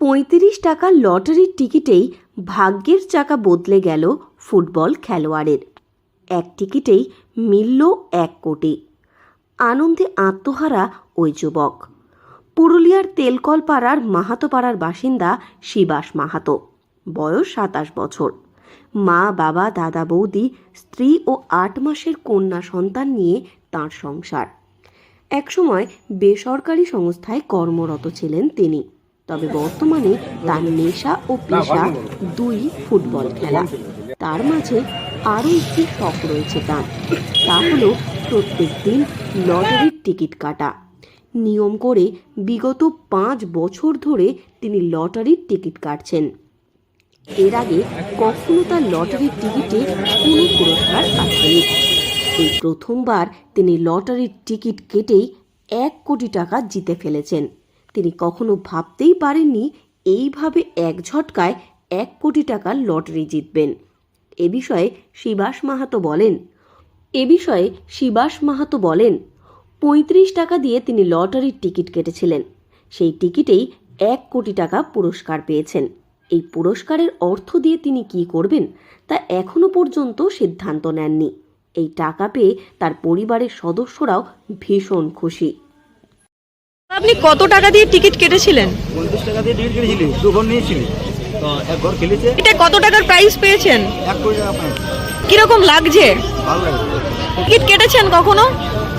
পঁয়ত্রিশ টাকার লটারির টিকিটেই ভাগ্যের চাকা বদলে গেল ফুটবল খেলোয়াড়ের। এক টিকিটেই মিলল এক কোটি। আনন্দে আত্মহারা ওই যুবক। পুরুলিয়ার তেলকল পাড়ার মাহাতো পাড়ার বাসিন্দা শিবাস মাহাতো। বয়স সাতাশ বছর। মা, বাবা, দাদা, বৌদি, স্ত্রী ও আট মাসের কন্যা সন্তান নিয়ে তাঁর সংসার। একসময় বেসরকারি সংস্থায় কর্মরত ছিলেন তিনি। তবে বর্তমানে তার নেশা ও পেশা দুই ফুটবল খেলা। তার মাঝে আরও একটি শখ রয়েছে তার। তা হলো প্রত্যেক দিন লটারির টিকিট কাটা। নিয়ম করে বিগত পাঁচ বছর ধরে তিনি লটারির টিকিট কাটছেন। এর আগে কখনো তার লটারির টিকিটে কোনো পুরস্কার আসেনি এই প্রথমবার তিনি লটারির টিকিট কেটেই এক কোটি টাকা জিতে ফেলেছেন। তিনি কখনো ভাবতেই পারেননি এইভাবে এক ঝটকায় এক কোটি টাকার লটারি জিতবেন। এ বিষয়ে শিবাস মাহাতো বলেন, এ বিষয়ে শিবাস মাহাতো বলেন, পঁয়ত্রিশ টাকা দিয়ে তিনি লটারির টিকিট কেটেছিলেন। সেই টিকিটেই এক কোটি টাকা পুরস্কার পেয়েছেন। এই পুরস্কারের অর্থ দিয়ে তিনি কি করবেন তা এখনও পর্যন্ত সিদ্ধান্ত নেননি। এই টাকা পেয়ে তার পরিবারের সদস্যরাও ভীষণ খুশি। আপনি কত টাকা দিয়ে টিকিট কেটেছিলেন? পঁয়ত্রিশ টাকা দিয়ে টিকিট কেটেছিলি দু ঘর নিয়েছিলি। তো এক ঘর খেলেছে। এটা কত টাকার প্রাইস পেয়েছেন? এক কোটি টাকা পাই কীরকম লাগছে? ভালো লাগে টিকিট কেটেছেন কখনো?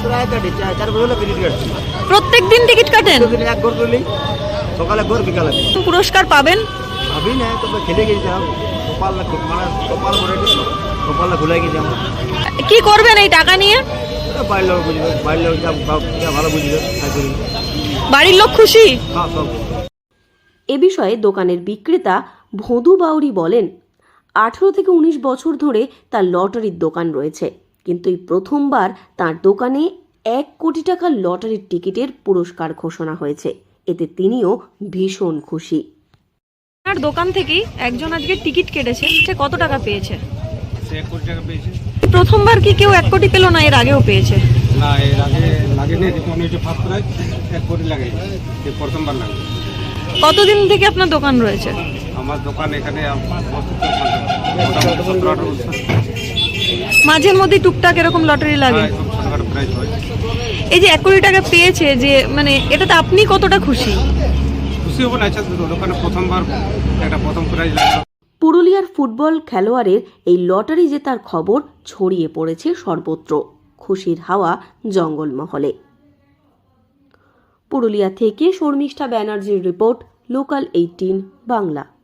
প্রায় কাটি চার চার বছর হলো টিকিট কাটছি। প্রত্যেক দিন টিকিট কাটেন? প্রতিদিন এক ঘর করলি সকালে ঘর বিকালে। পুরস্কার পাবেন? ভাবি না তবে খেলে গেছিলাম কপাল মানে কপাল আমার। কি করবেন এই টাকা নিয়ে? বাড়ির লোক বুঝবে বাড়ির লোক যা ভালো বুঝবে তাই বাড়ির লোক খুশি? হ্যাঁ এ বিষয়ে দোকানের বিক্রেতা ভদু বাউরি বলেন আঠেরো থেকে উনিশ বছর ধরে তার লটারির দোকান রয়েছে কিন্তু এই প্রথমবার তার দোকানে এক কোটি টাকার লটারির টিকিটের পুরস্কার ঘোষণা হয়েছে। এতে তিনিও ভীষণ খুশি। আপনার দোকান থেকেই একজন আজকে টিকিট কেটেছে সে কত টাকা পেয়েছে? সে এক কোটি টাকা পেয়েছে। প্রথমবার কি কেউ এক কোটি পেল না এর আগেও পেয়েছে? না এর আগে লাগেনি হচ্ছে ফার্স্ট প্রাইজ এক কোটি লাগে সে প্রথমবার লাগে। কতদিন থেকে আপনার দোকান রয়েছে? আমার দোকান এখানে মাঝের মধ্যে টুকটাক এরকম লটারি লাগে। হ্যাঁ, হয়। এই যে এক কোটি টাকা পেয়েছে যে মানে এটাতে আপনি কতটা খুশি? খুশি হব না আচ্ছা দোকানে প্রথমবার একটা প্রথম প্রাইজ লাগল পুরুলিয়ার ফুটবল খেলোয়াড়ের এই লটারি জেতার খবর ছড়িয়ে পড়েছে সর্বত্র। খুশির হাওয়া জঙ্গলমহলে। পুরুলিয়া থেকে শর্মিষ্ঠা ব্যানার্জির রিপোর্ট লোকাল এইটিন বাংলা।